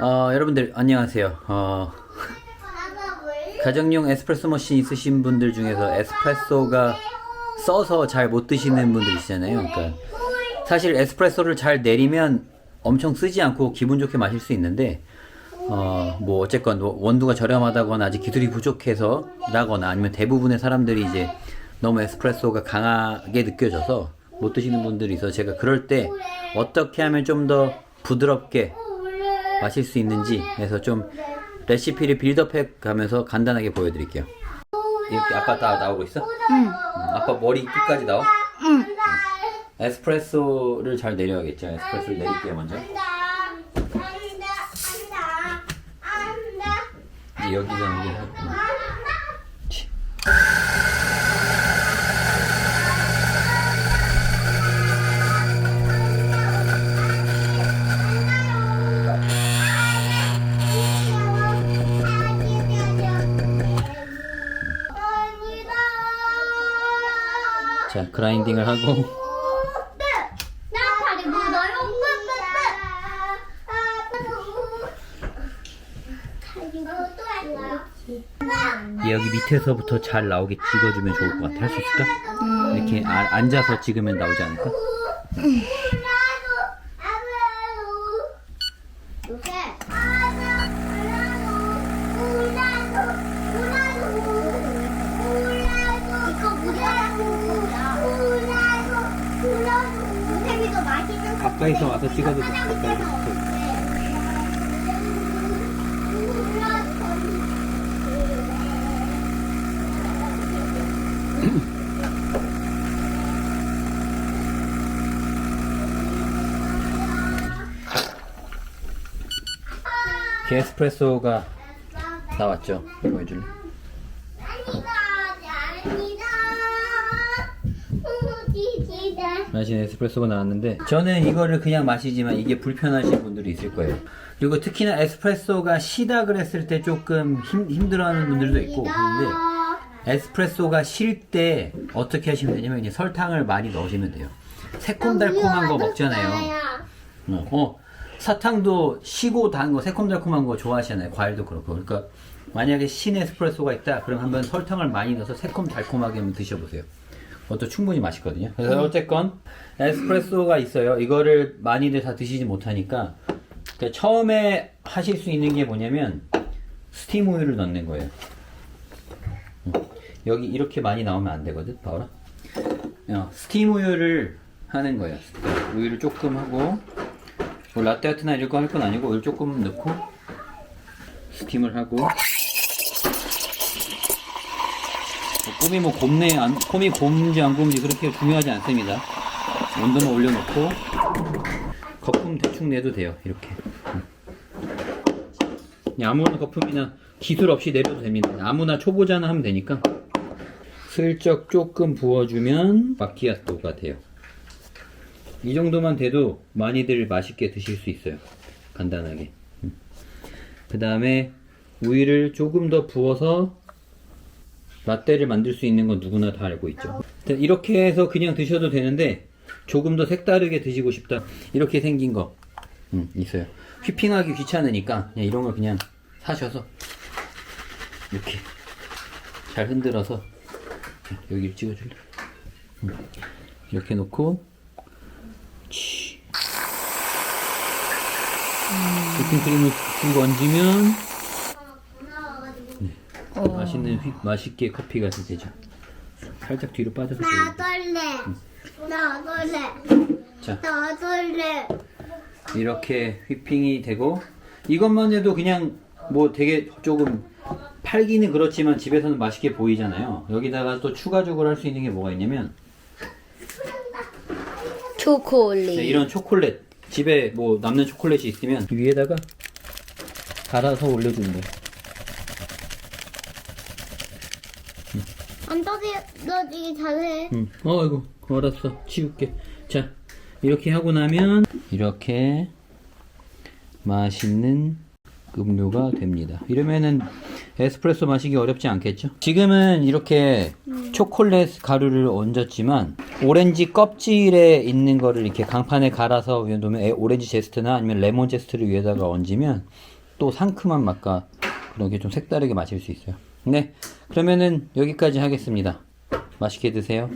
어, 여러분들 안녕하세요. 어, 가정용 에스프레소 머신 있으신 분들 중에서 에스프레소가 써서 잘 못 드시는 분들 있잖아요. 그러니까 사실 에스프레소를 잘 내리면 엄청 쓰지 않고 기분 좋게 마실 수 있는데 어, 뭐 어쨌건 원두가 저렴하다거나 아직 기술이 부족해서라거나 아니면 대부분의 사람들이 이제 너무 에스프레소가 강하게 느껴져서 못 드시는 분들이 있어서 제가 그럴 때 어떻게 하면 좀 더 부드럽게 마실 수 있는지 해서 좀 레시피를 빌드업해 가면서 간단하게 보여드릴게요. 이렇게 아빠 다 나오고 있어? 응. 아빠 머리 끝까지 나와? 응. 에스프레소를 잘 내려야겠죠. 에스프레소를 내릴게요 먼저. 여기서 이제 자 그라인딩을 하고 묻어요. 여기 밑에서부터 잘 나오게 찍어주면 좋을 것 같아. 할 수 있을까? 이렇게 아- 앉아서 찍으면 나오지 않을까? 가까이서 와서 찍어도 돼. 가까이서. 이렇게 에스프레소가 나왔죠. 보여줄래? 마신 에스프레소가 나왔는데 저는 이거를 그냥 마시지만 이게 불편하신 분들이 있을 거예요. 그리고 특히나 에스프레소가 시다 그랬을 때 조금 힘, 힘들어하는 분들도 있고 근데 에스프레소가 실 때 어떻게 하시면 되냐면 그냥 설탕을 많이 넣으시면 돼요. 새콤달콤한 거 먹잖아요. 어, 어, 사탕도 시고 단 거, 새콤달콤한 거 좋아하시잖아요. 과일도 그렇고. 그러니까 만약에 신 에스프레소가 있다, 그럼 한번 설탕을 많이 넣어서 새콤달콤하게 한번 드셔보세요. 그것도 충분히 맛있거든요. 그래서 어쨌건 에스프레소가 있어요. 이거를 많이들 다 드시지 못하니까 그러니까 처음에 하실 수 있는 게 뭐냐면 스팀 우유를 넣는 거예요. 음. 여기 이렇게 많이 나오면 안 되거든, 봐라. 어, 스팀 우유를 하는 거예요. 우유를 조금 하고 뭐 라떼 아트나 이런 거 할 건 아니고 오일 조금 넣고 스팀을 하고 뭐 꼼이 뭐 곱네 안, 콤이 곱는지 안 곱는지 그렇게 중요하지 않습니다 온도만 올려놓고 거품 대충 내도 돼요 이렇게 음. 아무나 거품이나 기술 없이 내려도 됩니다 아무나 초보자나 하면 되니까 슬쩍 조금 부어주면 마키아토가 돼요 이 정도만 돼도 많이들 맛있게 드실 수 있어요. 간단하게. 그 다음에 우유를 조금 더 부어서 라떼를 만들 수 있는 건 누구나 다 알고 있죠. 이렇게 해서 그냥 드셔도 되는데 조금 더 색다르게 드시고 싶다. 이렇게 생긴 거 음, 있어요. 휘핑하기 귀찮으니까 그냥 이런 걸 그냥 사셔서 이렇게 잘 흔들어서 여기를 찍어줄래? 음, 이렇게 놓고 치. 휘핑 크림을 쭉 얹으면 네. 맛있는 휘, 맛있게 커피가 되죠. 살짝 뒤로 빠져서 나. 떨래. 나 떨래. 자 나 떨래. 이렇게 휘핑이 되고 이것만 해도 그냥 뭐 되게 조금 팔기는 그렇지만 집에서는 맛있게 보이잖아요. 여기다가 또 추가적으로 할 수 있는 게 뭐가 있냐면 초콜릿. 네, 이런 초콜릿 집에 뭐 남는 초콜릿이 있으면 위에다가 갈아서 올려주는 거예요. 지 넣어주기 전에. 응. 어, 아이고. 알았어. 치울게. 자, 이렇게 하고 나면 이렇게 맛있는 음료가 됩니다. 이러면은 에스프레소 마시기 어렵지 않겠죠? 지금은 이렇게 초콜릿 가루를 얹었지만 오렌지 껍질에 있는 거를 이렇게 강판에 갈아서 놓으면 오렌지 제스트나 아니면 레몬 제스트를 위에다가 얹으면 또 상큼한 맛과 그런 게 좀 색다르게 마실 수 있어요. 네. 그러면은 여기까지 하겠습니다. 맛있게 드세요.